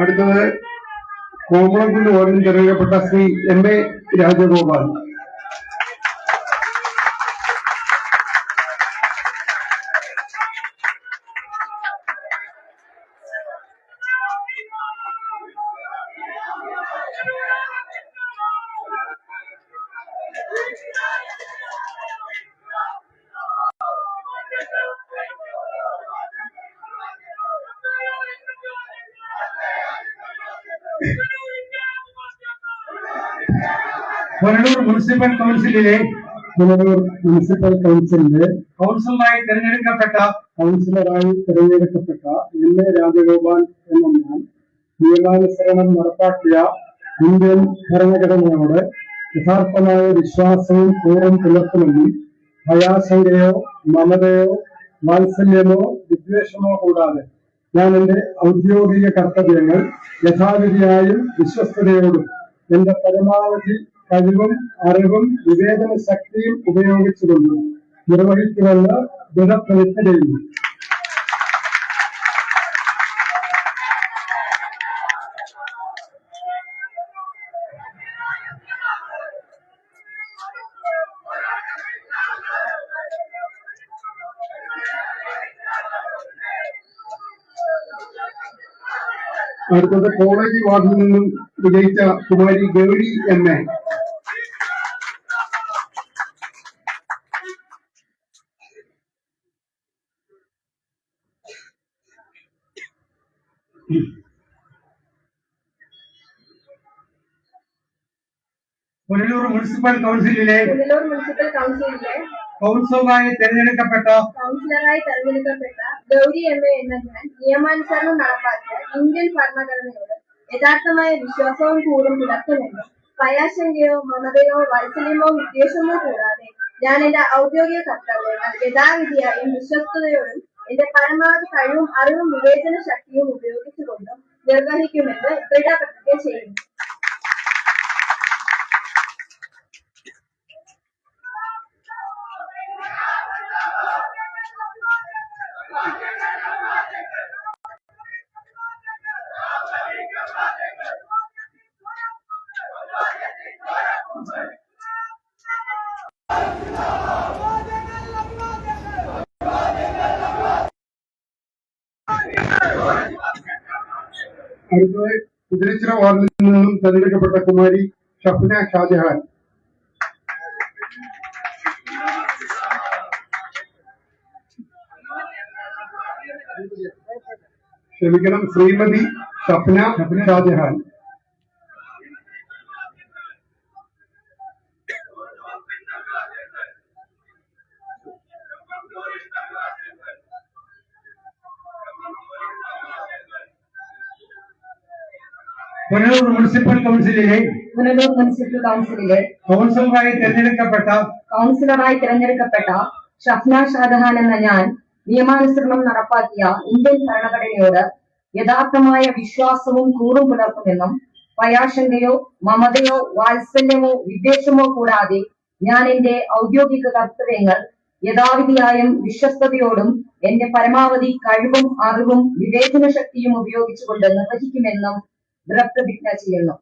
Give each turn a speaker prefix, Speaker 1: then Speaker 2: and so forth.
Speaker 1: അടുത്തത് കോമളക്കുണ്ട് വാർഡിൽ തിരഞ്ഞെടുക്കപ്പെട്ട Shri M A Rajagopal. Punalur municipal കൗൺസിലിലെ
Speaker 2: Punalur municipal കൗൺസിലിന്റെ
Speaker 1: കൗൺസിലറായി തിരഞ്ഞെടുക്കപ്പെട്ട
Speaker 2: കൗൺസിലറായി തിരഞ്ഞെടുക്കപ്പെട്ട എം എ രാജഗോപാൽ എന്ന ഞാൻ നിയമാനുസരണം നടപ്പാക്കിയ ഇന്ത്യൻ ഭരണഘടനയോട് യഥാർത്ഥമായ വിശ്വാസവും പൂർവം പുലർത്തുമെന്നും ഭയാശങ്കയോ മമതയോ വാത്സല്യമോ വിദ്വേഷമോ കൂടാതെ ഞാൻ എന്റെ ഔദ്യോഗിക കർത്തവ്യങ്ങൾ യഥാവിധിയായും വിശ്വസ്തയോടും എന്റെ പരമാവധി കഴിവും അറിവും വിവേചന ശക്തിയും ഉപയോഗിച്ചുകൊണ്ട് നിർവഹിക്കുമെന്ന് ദൃഢപ്രതിജ്ഞ ചെയ്യുന്നു.
Speaker 1: അടുത്തത് കോളേജ് വാർഡിൽ നിന്നും വിജയിച്ച Kumari Gauri M A. Punalur municipal കൗൺസിലിലെ
Speaker 3: Punalur municipal കൗൺസിലിലെ
Speaker 1: കൗൺസിലറായി തിരഞ്ഞെടുക്കപ്പെട്ട
Speaker 3: കൗൺസിലറായി തെരഞ്ഞെടുക്കപ്പെട്ട ഗൗരി എം എ എന്ന ഞാൻ നിയമാനുസരണം നടപ്പാക്കിയ ഇന്ത്യൻ ഭരണഘടനയോട് യഥാർത്ഥമായ വിശ്വാസവും കൂടും പുലർത്തുമെന്നും ഭയാശങ്കയോ മമതയോ വാത്സല്യമോ വിദ്വേഷമോ കൂടാതെ ഞാൻ എന്റെ ഔദ്യോഗിക കർത്തവ്യങ്ങൾ യഥാവിധിയായും വിശ്വസ്തയോടും എന്റെ പരമാവധി കഴിവും അറിവും വിവേചന ശക്തിയും ഉപയോഗിച്ചുകൊണ്ടും നിർവഹിക്കുമെന്ന് ദൃഢപ്രതിജ്ഞ ചെയ്യുന്നു.
Speaker 1: അടുത്തത് കുതിരച്ചിറ വാർഡിൽ നിന്നും തെരഞ്ഞെടുക്കപ്പെട്ട കുമാരി ഷഫ്ന ഷാജഹാൻ. ക്ഷമിക്കണം ശ്രീമതി ഷഫ്ന ഷാജഹാൻ. പുനലൂർ മുനിസിപ്പൽ കൗൺസിലിലെ
Speaker 3: പുനലൂർ മുനിസിപ്പൽ കൗൺസിലിലെ
Speaker 1: കൗൺസിലറായി തിരഞ്ഞെടുക്കപ്പെട്ട
Speaker 3: കൗൺസിലറായി തിരഞ്ഞെടുക്കപ്പെട്ട ഷഫ്ന ഷാജഹാൻ എന്ന ഞാൻ നിയമാനുസരണം നടപ്പാക്കിയ ഇന്ത്യൻ ഭരണഘടനയോട് യഥാർത്ഥമായ വിശ്വാസവും കൂറും പുലർത്തുമെന്നും പയാശങ്കയോ മമതയോ വാത്സല്യമോ വിദ്വേഷമോ കൂടാതെ ഞാൻ എന്റെ ഔദ്യോഗിക കർത്തവ്യങ്ങൾ യഥാവിധിയായും വിശ്വസ്തയോടും എന്റെ പരമാവധി കഴിവും അറിവും വിവേചന ശക്തിയും ഉപയോഗിച്ചുകൊണ്ട് നിർവഹിക്കുമെന്നും ദൃപ്തപ്രതിജ്ഞ ചെയ്യുന്നു.